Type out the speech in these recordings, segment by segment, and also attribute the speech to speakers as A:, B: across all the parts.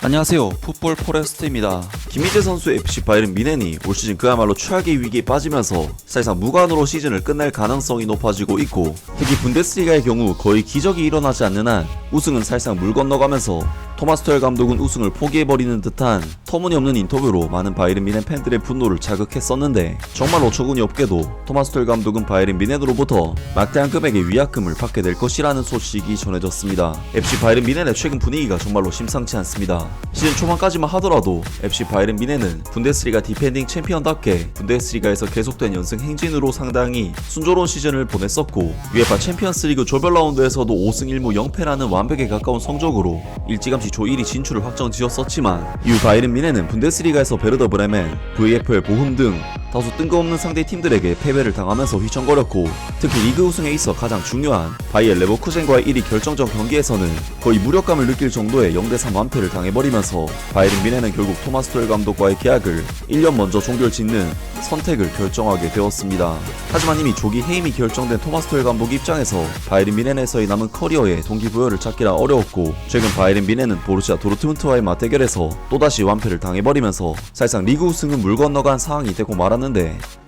A: 안녕하세요. 풋볼 포레스트입니다. 김희재 선수 FC 바이른 미넨이 올 시즌 그야말로 최악의 위기에 빠지면서 사실상 무관으로 시즌을 끝낼 가능성이 높아지고 있고 특히 분데스리가의 경우 거의 기적이 일어나지 않는 한 우승은 사실상 물 건너가면서 토마스 털 감독은 우승을 포기해버리는 듯한 터무니없는 인터뷰로 많은 바이른 미넨 팬들의 분노를 자극했었는데 정말 어처구니 없게도 토마스 털 감독은 바이른 미넨으로부터 막대한 금액의 위약금을 받게 될 것이라는 소식이 전해졌습니다. FC 바이른 미넨의 최근 분위기가 정말로 심상치 않습니다. 시즌 초반까지만 하더라도 FC 바이른 미넨은 분데스리가 디펜딩 챔피언답게 분데스리가에서 계속된 연승 행진으로 상당히 순조로운 시즌을 보냈었고 UEFA 챔피언스리그 조별 라운드에서도 5승 1무 0패라는 완벽에 가까운 성적으로 일찌감치 조 1위 진출을 확정지었었지만 이후 바이른 미넨은 분데스리가에서 베르더 브레멘, VFL 보흠 등 다소 뜬금없는 상대 팀들에게 패배를 당하면서 휘청거렸고 특히 리그 우승에 있어 가장 중요한 바이엘 레버쿠젠과의 1위 결정전 경기에서는 거의 무력감을 느낄 정도의 0대3 완패를 당해버리면서 바이른 미넨은 결국 토마스 톨 감독과의 계약을 1년 먼저 종결 짓는 선택을 결정하게 되었습니다. 하지만 이미 조기 해임이 결정된 토마스 톨 감독 입장에서 바이른 미넨에서의 남은 커리어에 동기부여를 찾기라 어려웠고 최근 바이른 미넨은 보루시아 도르트문트와의 맞대결에서 또다시 완패를 당해버리면서 사실상 리그 우승은 물 건너간 상황이 되고 말았는데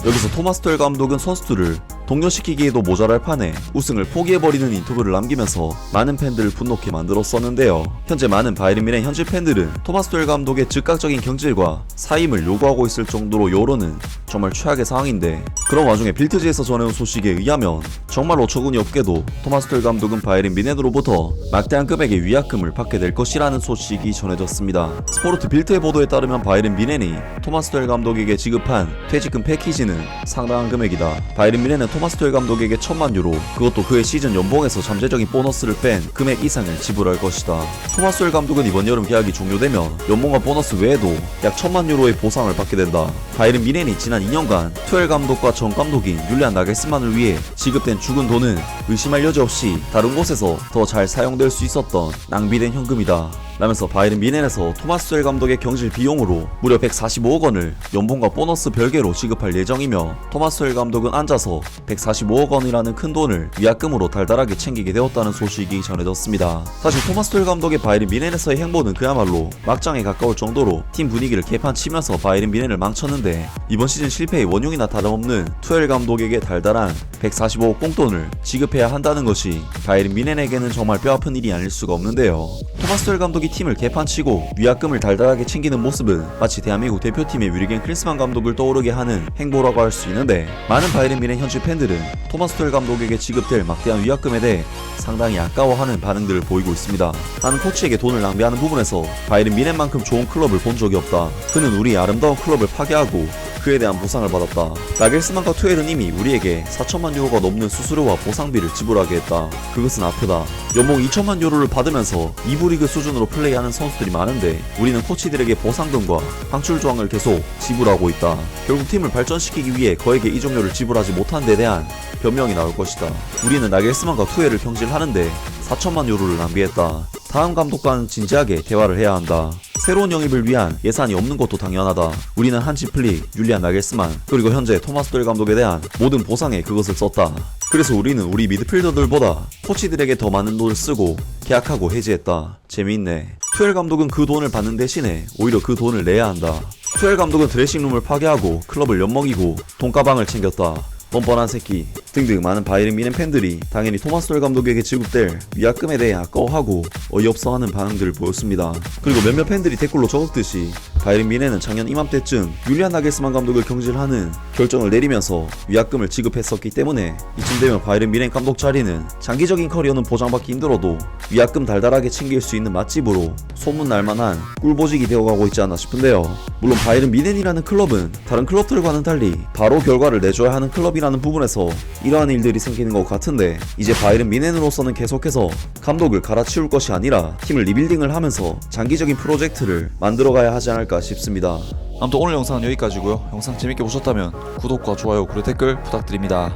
A: 여기서 토마스 톨 감독은 선수들을 동료시키기에도 모자랄 판에 우승을 포기해버리는 인터뷰를 남기면서 많은 팬들을 분노케 만들었었는데요. 현재 많은 바이른 미넨 현지 팬들은 토마스 톨 감독의 즉각적인 경질과 사임을 요구하고 있을 정도로 여론은 정말 최악의 상황인데 그런 와중에 빌트지에서 전해온 소식에 의하면 정말 어처구니 없게도 토마스 톨 감독은 바이른 미넨으로부터 막대한 금액의 위약금을 받게 될 것이라는 소식이 전해졌습니다. 스포르트 빌트의 보도에 따르면 바이른 미넨이 토마스 톨 감독에게 지급한 퇴직금 패키지는 상당한 금액이다. 바이른 미넨은 토 마스 톨 감독에게 천만 유로, 그것도 그의 시즌 연봉에서 잠재적인 보너스를 뺀 금액 이상을 지불할 것이다. 토마스 톨 감독은 이번 여름 계약이 종료되면 연봉과 보너스 외에도 약 천만 유로의 보상을 받게 된다. 바이른 미넨이 지난 2년간 투엘 감독과 전 감독인 율리안 나겔스만을 위해 지급된 죽은 돈은 의심할 여지 없이 다른 곳에서 더 잘 사용될 수 있었던 낭비된 현금이다. 라면서 바이른 미넨에서 토마스 웰 감독의 경질 비용으로 무려 145억 원을 연봉과 보너스 별개로 지급할 예정이며 토마스 웰 감독은 앉아서 145억 원이라는 큰 돈을 위약금으로 달달하게 챙기게 되었다는 소식이 전해졌습니다. 사실 토마스 웰 감독의 바이른 미넨에서의 행보는 그야말로 막장에 가까울 정도로 팀 분위기를 개판 치면서 바이른 미넨을 망쳤는데 이번 시즌 실패의 원흉이나 다름없는 투엘 감독에게 달달한 145억 꽁돈을 지급해야 한다는 것이 바이른 미넨에게는 정말 뼈아픈 일이 아닐 수가 없는데요. 토마스 웰 감독이 팀을 개판치고 위약금을 달달하게 챙기는 모습은 마치 대한민국 대표팀의 위리겐 클린스만 감독을 떠오르게 하는 행보라고 할 수 있는데 많은 바이른 미넨 현지 팬들은 토마스 톨 감독에게 지급될 막대한 위약금에 대해 상당히 아까워하는 반응들을 보이고 있습니다. 나는 코치에게 돈을 낭비하는 부분에서 바이른 미넨만큼 좋은 클럽을 본 적이 없다. 그는 우리 아름다운 클럽을 파괴하고 그에 대한 보상을 받았다. 나겔스만과 투엘은 이미 우리에게 4천만 유로가 넘는 수수료와 보상비를 지불하게 했다. 그것은 아프다. 연봉 2천만 유로를 받으면서 2부 리그 수준으로 플레 이하는 선수들이 많은데 우리는 코치들에게 보상금과 방출 조항을 계속 지불하고 있다. 결국 팀을 발전시키기 위해 거에게 이 종료를 지불하지 못한 데 대한 변명이 나올 것이다. 우리는 나겔스만과 투엘을 경질하는데 4천만 유로를 낭비했다. 다음 감독과는 진지하게 대화를 해야 한다. 새로운 영입을 위한 예산이 없는 것도 당연하다. 우리는 한치 플릭, 율리안 나겔스만, 그리고 현재 토마스 돌 감독에 대한 모든 보상에 그것을 썼다. 그래서 우리는 우리 미드필더들보다 코치들에게 더 많은 돈을 쓰고 계약하고 해지했다. 재미있네. 투엘 감독은 그 돈을 받는 대신에 오히려 그 돈을 내야 한다. 투엘 감독은 드레싱룸을 파괴하고 클럽을 엿먹이고 돈가방을 챙겼다. 뻔뻔한 새끼 등등 많은 바이른 미넨 팬들이 당연히 토마스 톨 감독에게 지급될 위약금에 대해 아까워하고 어이없어하는 반응들을 보였습니다. 그리고 몇몇 팬들이 댓글로 적었듯이 바이른 미넨은 작년 이맘때쯤 율리안 나겔스만 감독을 경질하는 결정을 내리면서 위약금을 지급했었기 때문에 이쯤 되면 바이른 미넨 감독 자리는 장기적인 커리어는 보장받기 힘들어도 위약금 달달하게 챙길 수 있는 맛집으로 소문 날 만한 꿀보직이 되어가고 있지 않나 싶은데요. 물론 바이른 미넨이라는 클럽은 다른 클럽들과는 달리 바로 결과를 내줘야 하는 클럽이라는 부분에서 이러한 일들이 생기는 것 같은데 이제 바이른 미넨으로서는 계속해서 감독을 갈아치울 것이 아니라 팀을 리빌딩을 하면서 장기적인 프로젝트를 만들어가야 하지 않을까 싶습니다. 아무튼 오늘 영상은 여기까지고요. 영상 재밌게 보셨다면 구독과 좋아요 그리고 댓글 부탁드립니다.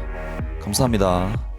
A: 감사합니다.